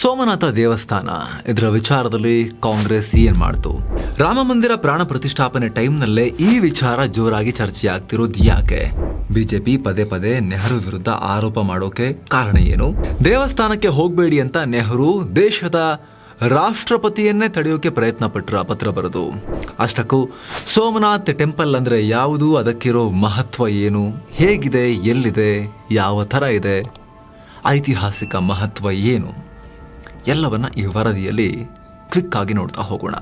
ಸೋಮನಾಥ ದೇವಸ್ಥಾನ ಇದರ ವಿಚಾರದಲ್ಲಿ ಕಾಂಗ್ರೆಸ್ ಏನ್ ಮಾಡ್ತು? ರಾಮ ಮಂದಿರ ಪ್ರಾಣ ಪ್ರತಿಷ್ಠಾಪನೆ ಟೈಮ್ನಲ್ಲೇ ಈ ವಿಚಾರ ಜೋರಾಗಿ ಚರ್ಚೆ ಆಗ್ತಿರೋದು ಯಾಕೆ? ಬಿಜೆಪಿ ಪದೇ ಪದೇ ನೆಹರು ವಿರುದ್ಧ ಆರೋಪ ಮಾಡೋಕೆ ಕಾರಣ ಏನು? ದೇವಸ್ಥಾನಕ್ಕೆ ಹೋಗಬೇಡಿ ಅಂತ ನೆಹರು ದೇಶದ ರಾಷ್ಟ್ರಪತಿಯನ್ನೇ ತಡೆಯೋಕೆ ಪ್ರಯತ್ನ ಪಟ್ಟರ ಪತ್ರ ಬರೆದು. ಅಷ್ಟಕ್ಕೂ ಸೋಮನಾಥ್ ಟೆಂಪಲ್ ಅಂದ್ರೆ ಯಾವುದು? ಅದಕ್ಕಿರೋ ಮಹತ್ವ ಏನು? ಹೇಗಿದೆ? ಎಲ್ಲಿದೆ? ಯಾವ ಥರ ಇದೆ? ಐತಿಹಾಸಿಕ ಮಹತ್ವ ಏನು? ಎಲ್ಲವನ್ನ ಈ ವರದಿಯಲ್ಲಿ ಕ್ವಿಕ್ ಆಗಿ ನೋಡ್ತಾ ಹೋಗೋಣ.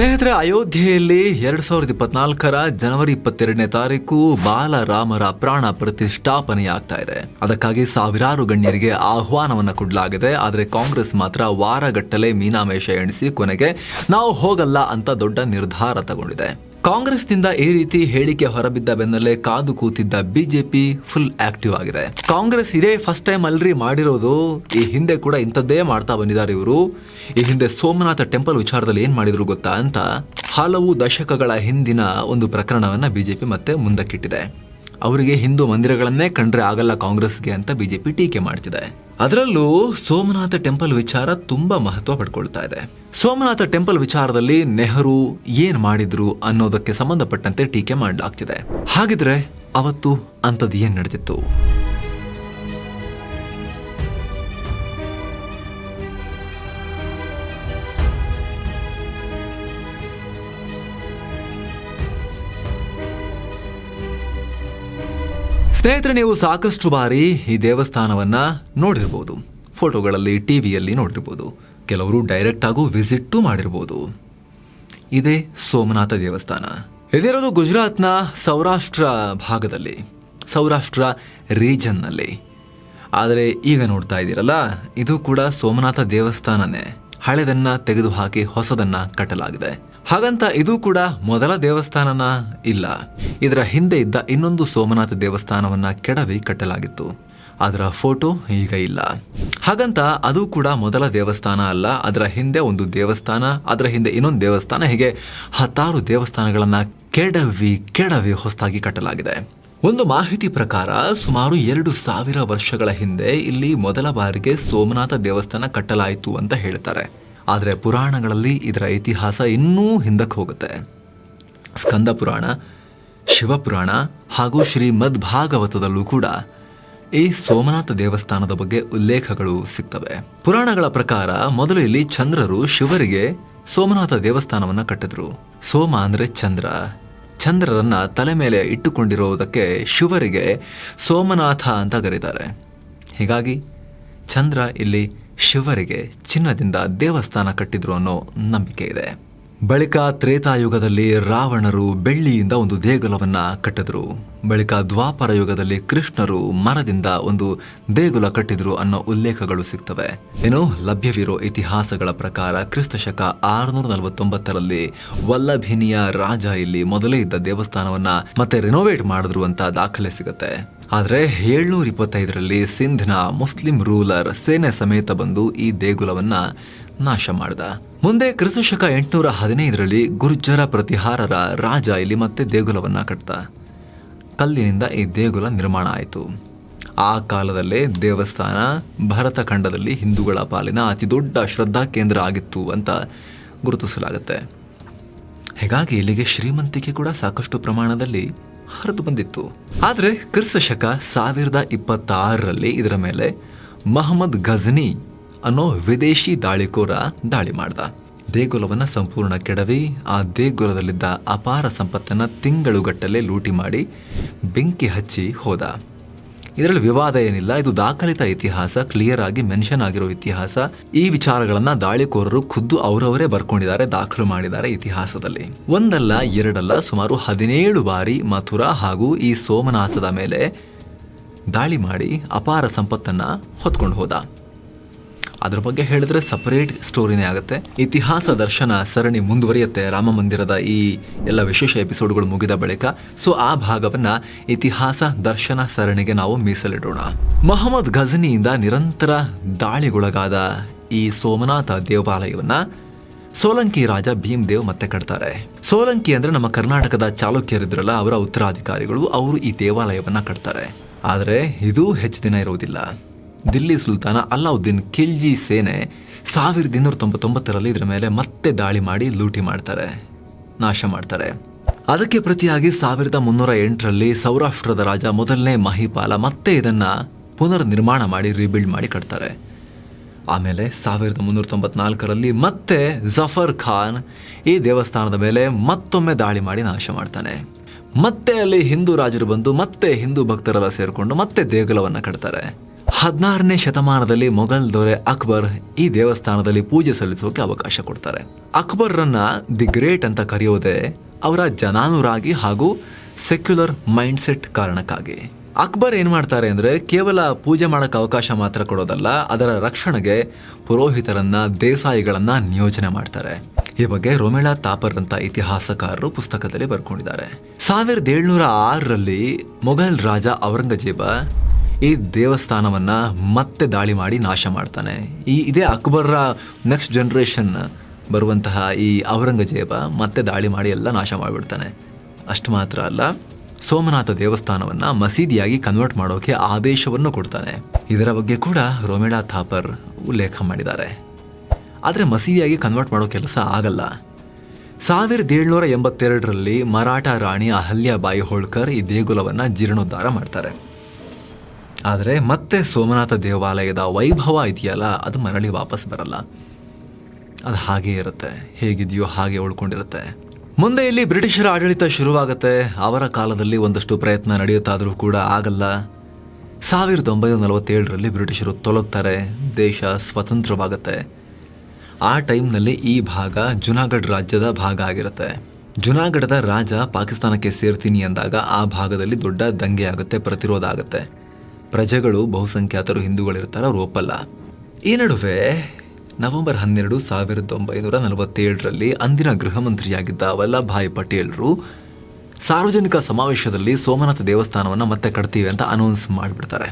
ಸ್ನೇಹಿತರೆ, ಅಯೋಧ್ಯೆಯಲ್ಲಿ ಎರಡ್ ಸಾವಿರದ ಇಪ್ಪತ್ನಾಲ್ಕರ ಜನವರಿ ಇಪ್ಪತ್ತೆರಡನೇ ತಾರೀಕು ಬಾಲರಾಮರ ಪ್ರಾಣ ಪ್ರತಿಷ್ಠಾಪನೆಯಾಗ್ತಾ ಇದೆ. ಅದಕ್ಕಾಗಿ ಸಾವಿರಾರು ಗಣ್ಯರಿಗೆ ಆಹ್ವಾನವನ್ನ ಕೊಡಲಾಗಿದೆ. ಆದರೆ ಕಾಂಗ್ರೆಸ್ ಮಾತ್ರ ವಾರಗಟ್ಟಲೆ ಮೀನಾಮೇಷ ಎಣಿಸಿ ಕೊನೆಗೆ ನಾವು ಹೋಗಲ್ಲ ಅಂತ ದೊಡ್ಡ ನಿರ್ಧಾರ ತಗೊಂಡಿದೆ. ಕಾಂಗ್ರೆಸ್ನಿಂದ ಈ ರೀತಿ ಹೇಳಿಕೆ ಹೊರಬಿದ್ದ ಬೆನ್ನಲ್ಲೇ ಕಾದು ಕೂತಿದ್ದ ಬಿಜೆಪಿ ಫುಲ್ ಆಕ್ಟಿವ್ ಆಗಿದೆ. ಕಾಂಗ್ರೆಸ್ ಇದೇ ಫಸ್ಟ್ ಟೈಮ್ ಅಲ್ರಿ ಮಾಡಿರೋದು. ಈ ಹಿಂದೆ ಕೂಡ ಇಂಥದ್ದೇ ಮಾಡ್ತಾ ಬಂದಿದ್ದಾರೆ ಇವರು. ಈ ಹಿಂದೆ ಸೋಮನಾಥ ಟೆಂಪಲ್ ವಿಚಾರದಲ್ಲಿ ಏನ್ ಮಾಡಿದ್ರು ಗೊತ್ತಾ ಅಂತ? ಹಲವು ದಶಕಗಳ ಹಿಂದಿನ ಒಂದು ಪ್ರಕರಣವನ್ನ ಬಿಜೆಪಿ ಮತ್ತೆ ಮುಂದಕ್ಕಿಟ್ಟಿದೆ. ಅವರಿಗೆ ಹಿಂದೂ ಮಂದಿರಗಳನ್ನೇ ಕಂಡ್ರೆ ಆಗಲ್ಲ ಕಾಂಗ್ರೆಸ್ಗೆ ಅಂತ ಬಿಜೆಪಿ ಟೀಕೆ ಮಾಡ್ತಿದೆ. ಅದರಲ್ಲೂ ಸೋಮನಾಥ ಟೆಂಪಲ್ ವಿಚಾರ ತುಂಬಾ ಮಹತ್ವ ಪಡ್ಕೊಳ್ತಾ ಇದೆ. ಸೋಮನಾಥ ಟೆಂಪಲ್ ವಿಚಾರದಲ್ಲಿ ನೆಹರು ಏನ್ ಮಾಡಿದ್ರು ಅನ್ನೋದಕ್ಕೆ ಸಂಬಂಧಪಟ್ಟಂತೆ ಟೀಕೆ ಮಾಡಲಾಗ್ತಿದೆ. ಹಾಗಿದ್ರೆ ಅವತ್ತು ಅಂಥದ್ದು ಏನ್ ನಡೆದಿತ್ತು? ಸ್ನೇಹಿತರೆ, ನೀವು ಸಾಕಷ್ಟು ಬಾರಿ ಈ ದೇವಸ್ಥಾನವನ್ನ ನೋಡಿರ್ಬೋದು. ಫೋಟೋಗಳಲ್ಲಿ ಟಿವಿಯಲ್ಲಿ ನೋಡಿರ್ಬೋದು. ಕೆಲವರು ಡೈರೆಕ್ಟ್ ಆಗು ವಿಸಿಟ್ ಮಾಡಿರ್ಬೋದು. ಇದೇ ಸೋಮನಾಥ ದೇವಸ್ಥಾನ. ಇದಿರೋದು ಗುಜರಾತ್ನ ಸೌರಾಷ್ಟ್ರ ಭಾಗದಲ್ಲಿ, ಸೌರಾಷ್ಟ್ರ ರೀಜನ್ನಲ್ಲಿ. ಆದರೆ ಈಗ ನೋಡ್ತಾ ಇದ್ದೀರಲ್ಲ, ಇದು ಕೂಡ ಸೋಮನಾಥ ದೇವಸ್ಥಾನನೇ. ಹಳೆದನ್ನ ತೆಗೆದುಹಾಕಿ ಹೊಸದನ್ನ ಕಟ್ಟಲಾಗಿದೆ. ಹಾಗಂತ ಇದು ಕೂಡ ಮೊದಲ ದೇವಸ್ಥಾನನ ಇಲ್ಲ. ಇದರ ಹಿಂದೆ ಇದ್ದ ಇನ್ನೊಂದು ಸೋಮನಾಥ ದೇವಸ್ಥಾನವನ್ನ ಕೆಡವಿ ಕಟ್ಟಲಾಗಿತ್ತು. ಅದರ ಫೋಟೋ ಈಗ ಇಲ್ಲ. ಹಾಗಂತ ಅದು ಕೂಡ ಮೊದಲ ದೇವಸ್ಥಾನ ಅಲ್ಲ. ಅದರ ಹಿಂದೆ ಒಂದು ದೇವಸ್ಥಾನ, ಅದರ ಹಿಂದೆ ಇನ್ನೊಂದು ದೇವಸ್ಥಾನ. ಹೀಗೆ ಹತ್ತಾರು ದೇವಸ್ಥಾನಗಳನ್ನ ಕೆಡವಿ ಕೆಡವಿ ಹೊಸದಾಗಿ ಕಟ್ಟಲಾಗಿದೆ. ಒಂದು ಮಾಹಿತಿ ಪ್ರಕಾರ ಸುಮಾರು ಎರಡು ಸಾವಿರ ವರ್ಷಗಳ ಹಿಂದೆ ಇಲ್ಲಿ ಮೊದಲ ಬಾರಿಗೆ ಸೋಮನಾಥ ದೇವಸ್ಥಾನ ಕಟ್ಟಲಾಯಿತು ಅಂತ ಹೇಳ್ತಾರೆ. ಆದರೆ ಪುರಾಣಗಳಲ್ಲಿ ಇದರ ಇತಿಹಾಸ ಇನ್ನೂ ಹಿಂದಕ್ಕೆ ಹೋಗುತ್ತೆ. ಸ್ಕಂದ ಪುರಾಣ ಶಿವಪುರಾಣ ಹಾಗೂ ಶ್ರೀಮದ್ ಭಾಗವತದಲ್ಲೂ ಕೂಡ ಈ ಸೋಮನಾಥ ದೇವಸ್ಥಾನದ ಬಗ್ಗೆ ಉಲ್ಲೇಖಗಳು ಸಿಗ್ತವೆ. ಪುರಾಣಗಳ ಪ್ರಕಾರ ಮೊದಲು ಇಲ್ಲಿ ಚಂದ್ರರು ಶಿವರಿಗೆ ಸೋಮನಾಥ ದೇವಸ್ಥಾನವನ್ನು ಕಟ್ಟಿದ್ರು. ಸೋಮ ಅಂದ್ರೆ ಚಂದ್ರ. ಚಂದ್ರರನ್ನ ತಲೆ ಮೇಲೆ ಇಟ್ಟುಕೊಂಡಿರುವುದಕ್ಕೆ ಶಿವರಿಗೆ ಸೋಮನಾಥ ಅಂತ ಕರೀತಾರೆ. ಹೀಗಾಗಿ ಚಂದ್ರ ಇಲ್ಲಿ ಶಿವರಿಗೆ ಚಿನ್ನದಿಂದ ದೇವಸ್ಥಾನ ಕಟ್ಟಿದ್ರು ಅನ್ನೋ ನಂಬಿಕೆ ಇದೆ. ಬಳಿಕ ತ್ರೇತಾಯುಗದಲ್ಲಿ ರಾವಣರು ಬೆಳ್ಳಿಯಿಂದ ಒಂದು ದೇಗುಲವನ್ನ ಕಟ್ಟಿದ್ರು. ಬಳಿಕ ದ್ವಾಪರ ಯುಗದಲ್ಲಿ ಕೃಷ್ಣರು ಮರದಿಂದ ಒಂದು ದೇಗುಲ ಕಟ್ಟಿದ್ರು ಅನ್ನೋ ಉಲ್ಲೇಖಗಳು ಸಿಗ್ತವೆ. ಇನ್ನು ಲಭ್ಯವಿರೋ ಇತಿಹಾಸಗಳ ಪ್ರಕಾರ ಕ್ರಿಸ್ತ ಶಕ ಆರುನೂರ ನಲವತ್ತೊಂಬತ್ತರಲ್ಲಿ ವಲ್ಲಭಿನಿಯ ರಾಜ ಇಲ್ಲಿ ಮೊದಲೇ ಇದ್ದ ದೇವಸ್ಥಾನವನ್ನ ಮತ್ತೆ ರಿನೋವೇಟ್ ಮಾಡಿದ್ರು ಅಂತ ದಾಖಲೆ ಸಿಗುತ್ತೆ. ಆದ್ರೆ ಏಳ್ನೂರ ಇಪ್ಪತ್ತೈದರಲ್ಲಿ ಸಿಂಧ್ನ ಮುಸ್ಲಿಂ ರೂಲರ್ ಸೇನೆ ಸಮೇತ ಬಂದು ಈ ದೇಗುಲವನ್ನ ನಾಶ ಮಾಡಿದ. ಮುಂದೆ ಕ್ರಿಸ್ತಶಕ ಎಂಟುನೂರ ಹದಿನೈದರಲ್ಲಿ ಗುರ್ಜರ ಪ್ರತಿಹಾರರ ರಾಜ ಇಲ್ಲಿ ಮತ್ತೆ ದೇಗುಲವನ್ನ ಕಟ್ತ ಕಲ್ಲಿನಿಂದ ಈ ದೇಗುಲ ನಿರ್ಮಾಣ ಆಯಿತು. ಆ ಕಾಲದಲ್ಲೇ ದೇವಸ್ಥಾನ ಭರತ ಖಂಡದಲ್ಲಿ ಹಿಂದೂಗಳ ಪಾಲಿನ ಅತಿ ದೊಡ್ಡ ಶ್ರದ್ಧಾ ಕೇಂದ್ರ ಆಗಿತ್ತು ಅಂತ ಗುರುತಿಸಲಾಗುತ್ತೆ. ಹೀಗಾಗಿ ಇಲ್ಲಿಗೆ ಶ್ರೀಮಂತಿಕೆ ಕೂಡ ಸಾಕಷ್ಟು ಪ್ರಮಾಣದಲ್ಲಿ ಹರಿದು ಬಂದಿತ್ತು. ಆದರೆ ಕ್ರಿಸ್ತ ಶಕ ಸಾವಿರದ ಇಪ್ಪತ್ತಾರರಲ್ಲಿ ಇದರ ಮೇಲೆ ಮಹಮ್ಮದ್ ಗಜನಿ ಅನ್ನೋ ವಿದೇಶಿ ದಾಳಿಕೋರ ದಾಳಿ ಮಾಡ್ದ. ದೇಗುಲವನ್ನ ಸಂಪೂರ್ಣ ಕೆಡವಿ, ಆ ದೇಗುಲದಲ್ಲಿದ್ದ ಅಪಾರ ಸಂಪತ್ತನ್ನು ತಿಂಗಳುಗಟ್ಟಲೆ ಲೂಟಿ ಮಾಡಿ ಬೆಂಕಿ ಹಚ್ಚಿ ಹೋದ. ಇದರಲ್ಲಿ ವಿವಾದ ಏನಿಲ್ಲ, ಇದು ದಾಖಲಿತ ಇತಿಹಾಸ ಕ್ಲಿಯರ್ ಆಗಿ ಮೆನ್ಷನ್ ಆಗಿರೋ ಇತಿಹಾಸ. ಈ ವಿಚಾರಗಳನ್ನ ದಾಳಿಕೋರರು ಖುದ್ದು ಅವರವರೇ ಬರ್ಕೊಂಡಿದ್ದಾರೆ, ದಾಖಲು ಮಾಡಿದ್ದಾರೆ ಇತಿಹಾಸದಲ್ಲಿ. ಒಂದಲ್ಲ, ಎರಡಲ್ಲ, ಸುಮಾರು ಹದಿನೇಳು ಬಾರಿ ಮಥುರಾ ಹಾಗೂ ಈ ಸೋಮನಾಥದ ಮೇಲೆ ದಾಳಿ ಮಾಡಿ ಅಪಾರ ಸಂಪತ್ತನ್ನ ಹೊತ್ಕೊಂಡು ಹೋದ. ಅದ್ರ ಬಗ್ಗೆ ಹೇಳಿದ್ರೆ ಸಪರೇಟ್ ಸ್ಟೋರಿನೇ ಆಗುತ್ತೆ. ಇತಿಹಾಸ ದರ್ಶನ ಸರಣಿ ಮುಂದುವರಿಯುತ್ತೆ ರಾಮ ಮಂದಿರದ ಈ ಎಲ್ಲ ವಿಶೇಷ ಎಪಿಸೋಡ್ಗಳು ಮುಗಿದ ಬಳಿಕ. ಸೊ ಆ ಭಾಗವನ್ನ ಇತಿಹಾಸ ದರ್ಶನ ಸರಣಿಗೆ ನಾವು ಮೀಸಲಿಡೋಣ. ಮೊಹಮ್ಮದ್ ಘಜನಿಯಿಂದ ನಿರಂತರ ದಾಳಿಗೊಳಗಾದ ಈ ಸೋಮನಾಥ ದೇವಾಲಯವನ್ನ ಸೋಲಂಕಿ ರಾಜ ಭೀಮ್ದೇವ್ ಮತ್ತೆ ಕಟ್ತಾರೆ. ಸೋಲಂಕಿ ಅಂದ್ರೆ ನಮ್ಮ ಕರ್ನಾಟಕದ ಚಾಲುಕ್ಯರಿದ್ರಲ್ಲ, ಅವರ ಉತ್ತರಾಧಿಕಾರಿಗಳು, ಅವರು ಈ ದೇವಾಲಯವನ್ನ ಕಟ್ತಾರೆ. ಆದರೆ ಇದು ಹೆಚ್ಚು ದಿನ ಇರುವುದಿಲ್ಲ. ದಿಲ್ಲಿ ಸುಲ್ತಾನ ಅಲ್ಲಾವುದ್ದೀನ್ ಖಿಲ್ಜಿ ಸೇನೆ ಸಾವಿರದ ಇನ್ನೂರ ತೊಂಬತ್ತೊಂಬತ್ತರಲ್ಲಿ ಇದರ ಮೇಲೆ ಮತ್ತೆ ದಾಳಿ ಮಾಡಿ ಲೂಟಿ ಮಾಡ್ತಾರೆ, ನಾಶ ಮಾಡ್ತಾರೆ. ಅದಕ್ಕೆ ಪ್ರತಿಯಾಗಿ ಸಾವಿರದ ಮುನ್ನೂರ ಎಂಟರಲ್ಲಿ ಸೌರಾಷ್ಟ್ರದ ರಾಜ ಮೊದಲನೇ ಮಹಿಪಾಲ ಮತ್ತೆ ಇದನ್ನು ಪುನರ್ ನಿರ್ಮಾಣ ಮಾಡಿ ರೀಬಿಲ್ಡ್ ಮಾಡಿ ಕಟ್ತಾರೆ. ಆಮೇಲೆ ಸಾವಿರದ ಮುನ್ನೂರ ತೊಂಬತ್ನಾಲ್ಕರಲ್ಲಿ ಮತ್ತೆ ಜಫರ್ ಖಾನ್ ಈ ದೇವಸ್ಥಾನದ ಮೇಲೆ ಮತ್ತೊಮ್ಮೆ ದಾಳಿ ಮಾಡಿ ನಾಶ ಮಾಡ್ತಾನೆ. ಮತ್ತೆ ಅಲ್ಲಿ ಹಿಂದೂ ರಾಜರು ಬಂದು ಮತ್ತೆ ಹಿಂದೂ ಭಕ್ತರೆಲ್ಲ ಸೇರಿಕೊಂಡು ಮತ್ತೆ ದೇಗುಲವನ್ನು ಕಟ್ತಾರೆ. ಹದಿನಾರನೇ ಶತಮಾನದಲ್ಲಿ ಮೊಘಲ್ ದೊರೆ ಅಕ್ಬರ್ ಈ ದೇವಸ್ಥಾನದಲ್ಲಿ ಪೂಜೆ ಸಲ್ಲಿಸೋಕೆ ಅವಕಾಶ ಕೊಡ್ತಾರೆ. ಅಕ್ಬರ್ರನ್ನ ದಿ ಗ್ರೇಟ್ ಅಂತ ಕರೆಯೋದೇ ಅವರ ಜನಾನುರಾಗಿ ಹಾಗೂ ಸೆಕ್ಯುಲರ್ ಮೈಂಡ್ ಸೆಟ್ ಕಾರಣಕ್ಕಾಗಿ. ಅಕ್ಬರ್ ಏನ್ ಮಾಡ್ತಾರೆ ಅಂದ್ರೆ ಕೇವಲ ಪೂಜೆ ಮಾಡಕ್ಕೆ ಅವಕಾಶ ಮಾತ್ರ ಕೊಡೋದಲ್ಲ, ಅದರ ರಕ್ಷಣೆಗೆ ಪುರೋಹಿತರನ್ನ, ದೇಸಾಯಿಗಳನ್ನ ನಿಯೋಜನೆ ಮಾಡ್ತಾರೆ. ಈ ಬಗ್ಗೆ ರೋಮೇಳಾ ತಾಪರ್ ಅಂತ ಇತಿಹಾಸಕಾರರು ಪುಸ್ತಕದಲ್ಲಿ ಬರ್ಕೊಂಡಿದ್ದಾರೆ. ಸಾವಿರದ ಏಳ್ನೂರ ಆರರಲ್ಲಿ ಮೊಘಲ್ ರಾಜ ಔರಂಗಜೇಬ ಈ ದೇವಸ್ಥಾನವನ್ನು ಮತ್ತೆ ದಾಳಿ ಮಾಡಿ ನಾಶ ಮಾಡ್ತಾನೆ. ಈ ಇದೇ ಅಕ್ಬರ್ರ ನೆಕ್ಸ್ಟ್ ಜನ್ರೇಷನ್ ಬರುವಂತಹ ಈ ಔರಂಗಜೇಬ ಮತ್ತೆ ದಾಳಿ ಮಾಡಿ ಎಲ್ಲ ನಾಶ ಮಾಡಿಬಿಡ್ತಾನೆ. ಅಷ್ಟು ಮಾತ್ರ ಅಲ್ಲ, ಸೋಮನಾಥ ದೇವಸ್ಥಾನವನ್ನು ಮಸೀದಿಯಾಗಿ ಕನ್ವರ್ಟ್ ಮಾಡೋಕೆ ಆದೇಶವನ್ನು ಕೊಡ್ತಾನೆ. ಇದರ ಬಗ್ಗೆ ಕೂಡ ರೋಮೆಡಾ ಥಾಪರ್ ಉಲ್ಲೇಖ ಮಾಡಿದ್ದಾರೆ. ಆದರೆ ಮಸೀದಿಯಾಗಿ ಕನ್ವರ್ಟ್ ಮಾಡೋ ಕೆಲಸ ಆಗಲ್ಲ. ಸಾವಿರದ ಏಳ್ನೂರ ಎಂಬತ್ತೆರಡರಲ್ಲಿ ಮರಾಠ ರಾಣಿ ಅಹಲ್ಯಾಬಾಯಿ ಹೋಳ್ಕರ್ ಈ ದೇಗುಲವನ್ನು ಜೀರ್ಣೋದ್ಧಾರ ಮಾಡ್ತಾರೆ. ಆದರೆ ಮತ್ತೆ ಸೋಮನಾಥ ದೇವಾಲಯದ ವೈಭವ ಇದೆಯಲ್ಲ, ಅದು ಮರಳಿ ವಾಪಸ್ ಬರಲ್ಲ. ಅದು ಹಾಗೆ ಇರುತ್ತೆ. ಹೇಗಿದೆಯೋ ಹಾಗೆ ಉಳ್ಕೊಂಡಿರುತ್ತೆ. ಮುಂದೆ ಇಲ್ಲಿ ಬ್ರಿಟಿಷರ ಆಡಳಿತ ಶುರುವಾಗುತ್ತೆ. ಅವರ ಕಾಲದಲ್ಲಿ ಒಂದಷ್ಟು ಪ್ರಯತ್ನ ನಡೆಯುತ್ತಾದರೂ ಕೂಡ ಆಗಲ್ಲ. ಸಾವಿರದ ಒಂಬೈನೂರ ನಲವತ್ತೇಳರಲ್ಲಿ ಬ್ರಿಟಿಷರು ತೊಲಗ್ತಾರೆ. ದೇಶ ಸ್ವತಂತ್ರವಾಗುತ್ತೆ. ಆ ಟೈಮ್ನಲ್ಲಿ ಈ ಭಾಗ ಜುನಾಗಢ ರಾಜ್ಯದ ಭಾಗ ಆಗಿರುತ್ತೆ. ಜುನಾಗಢದ ರಾಜ ಪಾಕಿಸ್ತಾನಕ್ಕೆ ಸೇರ್ತೀನಿ ಅಂದಾಗ ಆ ಭಾಗದಲ್ಲಿ ದೊಡ್ಡ ದಂಗೆ ಆಗುತ್ತೆ, ಪ್ರತಿರೋಧ ಆಗುತ್ತೆ. ಪ್ರಜೆಗಳು ಬಹುಸಂಖ್ಯಾತರು ಹಿಂದೂಗಳಿರ್ತಾರೆ, ಅವ್ರು ಒಪ್ಪಲ್ಲ. ಈ ನಡುವೆ ನವೆಂಬರ್ ಹನ್ನೆರಡು ಸಾವಿರದ ಒಂಬೈನೂರ ನಲವತ್ತೇಳರಲ್ಲಿ ಅಂದಿನ ಗೃಹ ಮಂತ್ರಿಯಾಗಿದ್ದ ವಲ್ಲಭಾಯ್ ಪಟೇಲ್ರು ಸಾರ್ವಜನಿಕ ಸಮಾವೇಶದಲ್ಲಿ ಸೋಮನಾಥ ದೇವಸ್ಥಾನವನ್ನು ಮತ್ತೆ ಕಟ್ತೀವಿ ಅಂತ ಅನೌನ್ಸ್ ಮಾಡಿಬಿಡ್ತಾರೆ.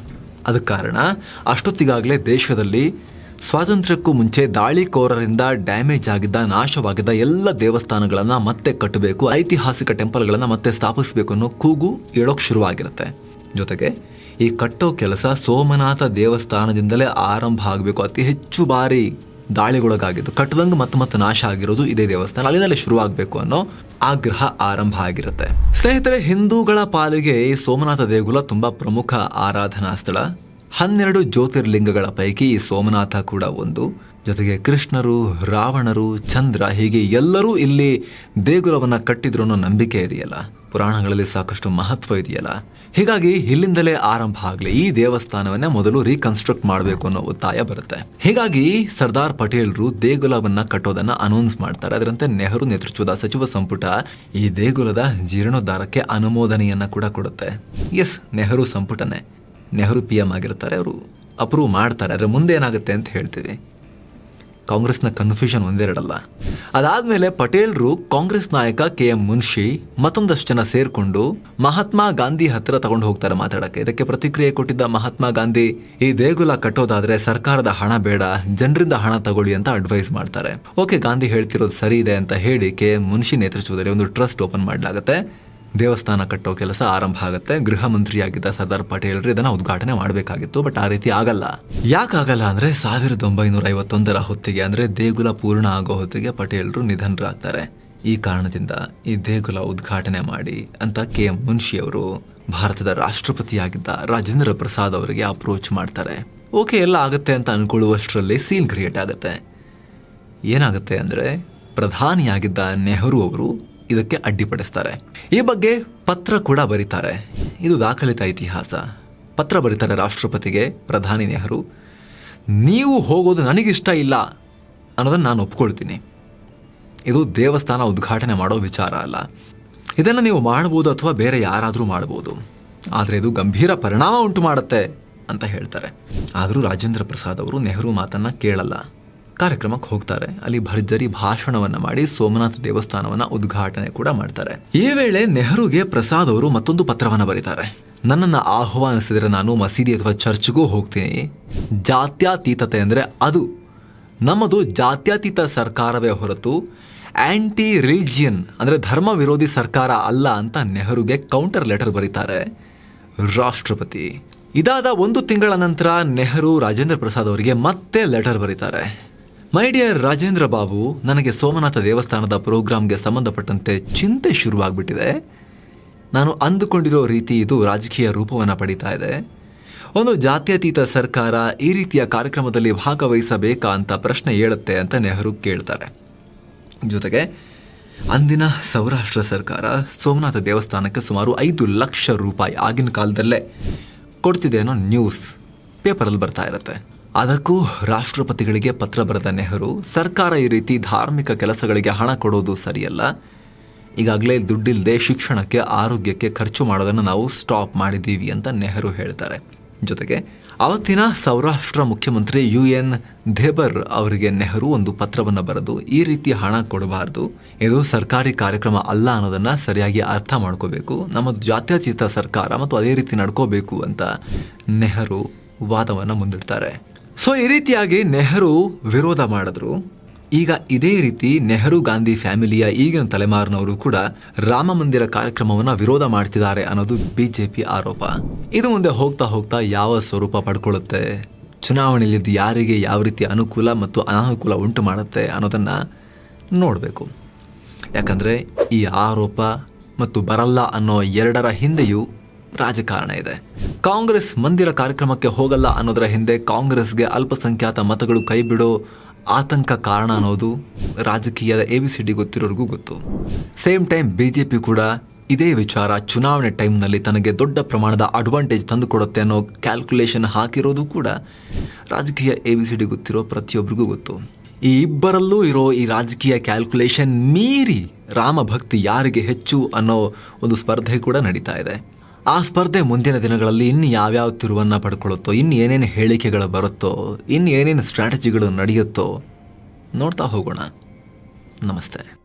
ಅದಕ್ಕೆ ಕಾರಣ ಅಷ್ಟೊತ್ತಿಗಾಗಲೇ ದೇಶದಲ್ಲಿ ಸ್ವಾತಂತ್ರ್ಯಕ್ಕೂ ಮುಂಚೆ ದಾಳಿಕೋರರಿಂದ ಡ್ಯಾಮೇಜ್ ಆಗಿದ್ದ, ನಾಶವಾಗಿದ್ದ ಎಲ್ಲ ದೇವಸ್ಥಾನಗಳನ್ನು ಮತ್ತೆ ಕಟ್ಟಬೇಕು, ಐತಿಹಾಸಿಕ ಟೆಂಪಲ್ಗಳನ್ನು ಮತ್ತೆ ಸ್ಥಾಪಿಸಬೇಕು ಅನ್ನೋ ಕೂಗು ಹೇಳೋಕ್ಕೆ ಶುರುವಾಗಿರುತ್ತೆ. ಜೊತೆಗೆ ಈ ಕಟ್ಟೋ ಕೆಲಸ ಸೋಮನಾಥ ದೇವಸ್ಥಾನದಿಂದಲೇ ಆರಂಭ ಆಗಬೇಕು. ಅತಿ ಹೆಚ್ಚು ಬಾರಿ ದಾಳಿಗೊಳಗಾಗಿದ್ದು, ಕಟ್ಟದಂಗೆ ಮತ್ತೆ ಮತ್ತೆ ನಾಶ ಆಗಿರೋದು ಇದೇ ದೇವಸ್ಥಾನ. ಅಲ್ಲಿಂದಲೇ ಶುರುವಾಗಬೇಕು ಅನ್ನೋ ಆಗ್ರಹ ಆರಂಭ ಆಗಿರುತ್ತೆ. ಸ್ನೇಹಿತರೆ, ಹಿಂದೂಗಳ ಪಾಲಿಗೆ ಈ ಸೋಮನಾಥ ದೇಗುಲ ತುಂಬಾ ಪ್ರಮುಖ ಆರಾಧನಾ ಸ್ಥಳ. ಹನ್ನೆರಡು ಜ್ಯೋತಿರ್ಲಿಂಗಗಳ ಪೈಕಿ ಈ ಸೋಮನಾಥ ಕೂಡ ಒಂದು. ಜೊತೆಗೆ ಕೃಷ್ಣರು, ರಾವಣರು, ಚಂದ್ರ ಹೀಗೆ ಎಲ್ಲರೂ ಇಲ್ಲಿ ದೇಗುಲವನ್ನ ಕಟ್ಟಿದ್ರು ಅನ್ನೋ ನಂಬಿಕೆ ಇದೆಯಲ್ಲ. ಪುರಾಣಗಳಲ್ಲಿ ಸಾಕಷ್ಟು ಮಹತ್ವ ಇದೆಯಲ್ಲ? ಹೀಗಾಗಿ ಇಲ್ಲಿಂದಲೇ ಆರಂಭ ಆಗಲಿ, ಈ ದೇವಸ್ಥಾನವನ್ನ ಮೊದಲು ರೀಕನ್ಸ್ಟ್ರಕ್ಟ್ ಮಾಡಬೇಕು ಅನ್ನೋ ಒತ್ತಾಯ ಬರುತ್ತೆ. ಹೀಗಾಗಿ ಸರ್ದಾರ್ ಪಟೇಲ್ರು ದೇಗುಲವನ್ನ ಕಟ್ಟೋದನ್ನ ಅನೌನ್ಸ್ ಮಾಡ್ತಾರೆ. ಅದರಂತೆ ನೆಹರು ನೇತೃತ್ವದ ಸಚಿವ ಸಂಪುಟ ಈ ದೇಗುಲದ ಜೀರ್ಣೋದ್ಧಾರಕ್ಕೆ ಅನುಮೋದನೆಯನ್ನ ಕೂಡ ಕೊಡುತ್ತೆ. ಎಸ್ ನೆಹರು ಸಂಪುಟನೇ. ನೆಹರು ಪಿ ಎಂ ಆಗಿರ್ತಾರೆ, ಅವರು ಅಪ್ರೂವ್ ಮಾಡ್ತಾರೆ. ಅದರ ಮುಂದೆ ಏನಾಗುತ್ತೆ ಅಂತ ಹೇಳ್ತೀವಿ. ಕಾಂಗ್ರೆಸ್ನ ಕನ್ಫ್ಯೂಷನ್ ಒಂದೆರಡಲ್ಲ. ಅದಾದ್ಮೇಲೆ ಪಟೇಲ್ರು ಕಾಂಗ್ರೆಸ್ ನಾಯಕ ಕೆ ಎಂ ಮುನ್ಷಿ ಮತ್ತೊಂದಷ್ಟು ಜನ ಸೇರ್ಕೊಂಡು ಮಹಾತ್ಮ ಗಾಂಧಿ ಹತ್ತಿರ ತಗೊಂಡು ಹೋಗ್ತಾರೆ ಮಾತಾಡಕ್ಕೆ. ಇದಕ್ಕೆ ಪ್ರತಿಕ್ರಿಯೆ ಕೊಟ್ಟಿದ್ದ ಮಹಾತ್ಮ ಗಾಂಧಿ, ಈ ದೇಗುಲ ಕಟ್ಟೋದಾದ್ರೆ ಸರ್ಕಾರದ ಹಣ ಬೇಡ, ಜನರಿಂದ ಹಣ ತಗೊಳ್ಳಿ ಅಂತ ಅಡ್ವೈಸ್ ಮಾಡ್ತಾರೆ. ಓಕೆ, ಗಾಂಧಿ ಹೇಳ್ತಿರೋದು ಸರಿ ಇದೆ ಅಂತ ಹೇಳಿ ಕೆ ಎಂ ಮುನ್ಷಿ ನೇತೃತ್ವದಲ್ಲಿ ಒಂದು ಟ್ರಸ್ಟ್ ಓಪನ್ ಮಾಡಲಾಗುತ್ತೆ. ದೇವಸ್ಥಾನ ಕಟ್ಟೋ ಕೆಲಸ ಆರಂಭ ಆಗುತ್ತೆ. ಗೃಹ ಮಂತ್ರಿಯಾಗಿದ್ದ ಸರ್ದಾರ್ ಪಟೇಲ್ರು ಇದನ್ನ ಉದ್ಘಾಟನೆ ಮಾಡಬೇಕಾಗಿತ್ತು, ಬಟ್ ಆ ರೀತಿ ಆಗಲ್ಲ. ಯಾಕಾಗಲ್ಲ ಅಂದ್ರೆ ಸಾವಿರದ ಒಂಬೈನೂರ ಐವತ್ತೊಂದರ ಹೊತ್ತಿಗೆ ಅಂದ್ರೆ ದೇಗುಲ ಪೂರ್ಣ ಆಗೋ ಹೊತ್ತಿಗೆ ಪಟೇಲ್ರು ನಿಧನರಾಗ್ತಾರೆ. ಈ ಕಾರಣದಿಂದ ಈ ದೇಗುಲ ಉದ್ಘಾಟನೆ ಮಾಡಿ ಅಂತ ಕೆ ಎಂ ಮುನ್ಷಿ ಅವರು ಭಾರತದ ರಾಷ್ಟ್ರಪತಿಯಾಗಿದ್ದ ರಾಜೇಂದ್ರ ಪ್ರಸಾದ್ ಅವರಿಗೆ ಅಪ್ರೋಚ್ ಮಾಡ್ತಾರೆ. ಓಕೆ, ಎಲ್ಲ ಆಗುತ್ತೆ ಅಂತ ಅನ್ಕೊಳ್ಳುವಷ್ಟರಲ್ಲಿ ಸೀನ್ ಕ್ರಿಯೇಟ್ ಆಗುತ್ತೆ. ಏನಾಗುತ್ತೆ ಅಂದ್ರೆ ಪ್ರಧಾನಿಯಾಗಿದ್ದ ನೆಹರು ಅವರು ಇದಕ್ಕೆ ಅಡ್ಡಿಪಡಿಸ್ತಾರೆ. ಈ ಬಗ್ಗೆ ಪತ್ರ ಕೂಡ ಬರೀತಾರೆ. ಇದು ದಾಖಲಿತ ಇತಿಹಾಸ. ಪತ್ರ ಬರೀತಾರೆ ರಾಷ್ಟ್ರಪತಿಗೆ, ಪ್ರಧಾನಿ ನೆಹರು. ನೀವು ಹೋಗೋದು ನನಗಿಷ್ಟ ಇಲ್ಲ ಅನ್ನೋದನ್ನು ನಾನು ಒಪ್ಕೊಳ್ತೀನಿ. ಇದು ದೇವಸ್ಥಾನ ಉದ್ಘಾಟನೆ ಮಾಡೋ ವಿಚಾರ ಅಲ್ಲ. ಇದನ್ನು ನೀವು ಮಾಡ್ಬೋದು ಅಥವಾ ಬೇರೆ ಯಾರಾದರೂ ಮಾಡ್ಬೋದು. ಆದರೆ ಇದು ಗಂಭೀರ ಪರಿಣಾಮ ಉಂಟು ಮಾಡುತ್ತೆ ಅಂತ ಹೇಳ್ತಾರೆ. ಆದರೂ ರಾಜೇಂದ್ರ ಪ್ರಸಾದ್ ಅವರು ನೆಹರು ಮಾತನ್ನ ಕೇಳಲ್ಲ. ಕಾರ್ಯಕ್ರಮಕ್ಕೆ ಹೋಗ್ತಾರೆ. ಅಲ್ಲಿ ಭರ್ಜರಿ ಭಾಷಣವನ್ನ ಮಾಡಿ ಸೋಮನಾಥ ದೇವಸ್ಥಾನವನ್ನ ಉದ್ಘಾಟನೆ ಕೂಡ ಮಾಡ್ತಾರೆ. ಈ ವೇಳೆ ನೆಹರುಗೆ ಪ್ರಸಾದ್ ಅವರು ಮತ್ತೊಂದು ಪತ್ರವನ್ನ ಬರೀತಾರೆ. ನನ್ನನ್ನು ಆಹ್ವಾನಿಸಿದರೆ ನಾನು ಮಸೀದಿ ಅಥವಾ ಚರ್ಚ್ಗೂ ಹೋಗ್ತೀನಿ. ಜಾತ್ಯಾತೀತತೆ ಅಂದ್ರೆ ಅದು. ನಮ್ಮದು ಜಾತ್ಯಾತೀತ ಸರ್ಕಾರವೇ ಹೊರತು ಆ್ಯಂಟಿ ರಿಲಿಜಿಯನ್ ಅಂದ್ರೆ ಧರ್ಮ ವಿರೋಧಿ ಸರ್ಕಾರ ಅಲ್ಲ ಅಂತ ನೆಹರುಗೆ ಕೌಂಟರ್ ಲೆಟರ್ ಬರೀತಾರೆ. ರಾಷ್ಟ್ರಪತಿ. ಇದಾದ ಒಂದು ತಿಂಗಳ ನಂತರ ನೆಹರು ರಾಜೇಂದ್ರ ಪ್ರಸಾದ್ ಅವರಿಗೆ ಮತ್ತೆ ಲೆಟರ್ ಬರೀತಾರೆ. ಮೈ ಡಿಯರ್ ರಾಜೇಂದ್ರ ಬಾಬು ನನಗೆ ಸೋಮನಾಥ ದೇವಸ್ಥಾನದ ಪ್ರೋಗ್ರಾಮ್ಗೆ ಸಂಬಂಧಪಟ್ಟಂತೆ ಚಿಂತೆ ಶುರುವಾಗ್ಬಿಟ್ಟಿದೆ. ನಾನು ಅಂದುಕೊಂಡಿರೋ ರೀತಿ ಇದು ರಾಜಕೀಯ ರೂಪವನ್ನು ಪಡೀತಾ ಇದೆ. ಒಂದು ಜಾತ್ಯತೀತ ಸರ್ಕಾರ ಈ ರೀತಿಯ ಕಾರ್ಯಕ್ರಮದಲ್ಲಿ ಭಾಗವಹಿಸಬೇಕಾ ಅಂತ ಪ್ರಶ್ನೆ ಹೇಳುತ್ತೆ ಅಂತ ನೆಹರು ಕೇಳ್ತಾರೆ. ಜೊತೆಗೆ, ಅಂದಿನ ಸೌರಾಷ್ಟ್ರ ಸರ್ಕಾರ ಸೋಮನಾಥ ದೇವಸ್ಥಾನಕ್ಕೆ ಸುಮಾರು ಐದು ಲಕ್ಷ ರೂಪಾಯಿ ಆಗಿನ ಕಾಲದಲ್ಲೇ ಕೊಡ್ತಿದೆ ಅನ್ನೋ ನ್ಯೂಸ್ ಪೇಪರಲ್ಲಿ ಬರ್ತಾ ಇರುತ್ತೆ. ಅದಕ್ಕೂ ರಾಷ್ಟ್ರಪತಿಗಳಿಗೆ ಪತ್ರ ಬರೆದ ನೆಹರು, ಸರ್ಕಾರ ಈ ರೀತಿ ಧಾರ್ಮಿಕ ಕೆಲಸಗಳಿಗೆ ಹಣ ಕೊಡೋದು ಸರಿಯಲ್ಲ. ಈಗಾಗಲೇ ದುಡ್ಡಿಲ್ಲದೆ ಶಿಕ್ಷಣಕ್ಕೆ, ಆರೋಗ್ಯಕ್ಕೆ ಖರ್ಚು ಮಾಡೋದನ್ನು ನಾವು ಸ್ಟಾಪ್ ಮಾಡಿದ್ದೀವಿ ಅಂತ ನೆಹರು ಹೇಳ್ತಾರೆ. ಜೊತೆಗೆ, ಅವತ್ತಿನ ಸೌರಾಷ್ಟ್ರ ಮುಖ್ಯಮಂತ್ರಿ ಯು ಎನ್ ಧೇಬರ್ ಅವರಿಗೆ ನೆಹರು ಒಂದು ಪತ್ರವನ್ನು ಬರೆದು, ಈ ರೀತಿ ಹಣ ಕೊಡಬಾರ್ದು, ಇದು ಸರ್ಕಾರಿ ಕಾರ್ಯಕ್ರಮ ಅಲ್ಲ ಅನ್ನೋದನ್ನು ಸರಿಯಾಗಿ ಅರ್ಥ ಮಾಡ್ಕೋಬೇಕು, ನಮ್ಮ ಜಾತ್ಯತೀತ ಸರ್ಕಾರ ಮತ್ತು ಅದೇ ರೀತಿ ನಡ್ಕೋಬೇಕು ಅಂತ ನೆಹರು ವಾದವನ್ನು ಮುಂದಿಡ್ತಾರೆ. ಸೊ ಈ ರೀತಿಯಾಗಿ ನೆಹರು ವಿರೋಧ ಮಾಡಿದ್ರು. ಈಗ ಇದೇ ರೀತಿ ನೆಹರು ಗಾಂಧಿ ಫ್ಯಾಮಿಲಿಯ ಈಗಿನ ತಲೆಮಾರಿನವರು ಕೂಡ ರಾಮ ಮಂದಿರ ಕಾರ್ಯಕ್ರಮವನ್ನು ವಿರೋಧ ಮಾಡ್ತಿದ್ದಾರೆ ಅನ್ನೋದು ಬಿಜೆಪಿ ಆರೋಪ. ಇದು ಮುಂದೆ ಹೋಗ್ತಾ ಹೋಗ್ತಾ ಯಾವ ಸ್ವರೂಪ ಪಡ್ಕೊಳ್ಳುತ್ತೆ? ಚುನಾವಣೆಯಲ್ಲಿ ಯಾರಿಗೆ ಯಾವ ರೀತಿ ಅನುಕೂಲ ಮತ್ತು ಅನಾನುಕೂಲ ಉಂಟು ಮಾಡುತ್ತೆ ಅನ್ನೋದನ್ನು ನೋಡಬೇಕು. ಯಾಕಂದರೆ ಈ ಆರೋಪ ಮತ್ತು ಬರಲ್ಲ ಅನ್ನೋ ಎರಡರ ಹಿಂದೆಯೂ ರಾಜಕಾರಣ ಇದೆ. ಕಾಂಗ್ರೆಸ್ ಮಂದಿರ ಕಾರ್ಯಕ್ರಮಕ್ಕೆ ಹೋಗಲ್ಲ ಅನ್ನೋದರ ಹಿಂದೆ ಕಾಂಗ್ರೆಸ್ಗೆ ಅಲ್ಪಸಂಖ್ಯಾತ ಮತಗಳು ಕೈ ಬಿಡೋ ಆತಂಕ ಕಾರಣ ಅನ್ನೋದು ರಾಜಕೀಯದ ಎ ಬಿ ಸಿ ಡಿ ಗೊತ್ತಿರೋರಿಗೂ ಗೊತ್ತು. ಸೇಮ್ ಟೈಮ್ ಬಿಜೆಪಿ ಕೂಡ ಇದೇ ವಿಚಾರ ಚುನಾವಣೆ ಟೈಮ್ನಲ್ಲಿ ತನಗೆ ದೊಡ್ಡ ಪ್ರಮಾಣದ ಅಡ್ವಾಂಟೇಜ್ ತಂದುಕೊಡುತ್ತೆ ಅನ್ನೋ ಕ್ಯಾಲ್ಕುಲೇಷನ್ ಹಾಕಿರೋದು ಕೂಡ ರಾಜಕೀಯ ಎ ಬಿ ಸಿ ಡಿ ಗೊತ್ತಿರೋ ಪ್ರತಿಯೊಬ್ಬರಿಗೂ ಗೊತ್ತು. ಈ ಇಬ್ಬರಲ್ಲೂ ಇರೋ ಈ ರಾಜಕೀಯ ಕ್ಯಾಲ್ಕುಲೇಷನ್ ಮೀರಿ ರಾಮ ಭಕ್ತಿ ಯಾರಿಗೆ ಹೆಚ್ಚು ಅನ್ನೋ ಒಂದು ಸ್ಪರ್ಧೆ ಕೂಡ ನಡೀತಾ ಇದೆ. ಆ ಸ್ಪರ್ಧೆ ಮುಂದಿನ ದಿನಗಳಲ್ಲಿ ಇನ್ನು ಯಾವ್ಯಾವ ತಿರುವನ್ನು ಪಡ್ಕೊಳ್ಳುತ್ತೋ, ಇನ್ನು ಏನೇನು ಹೇಳಿಕೆಗಳು ಬರುತ್ತೋ, ಇನ್ನು ಏನೇನು ಸ್ಟ್ರಾಟಜಿಗಳು ನಡೆಯುತ್ತೋ ನೋಡ್ತಾ ಹೋಗೋಣ. ನಮಸ್ತೆ.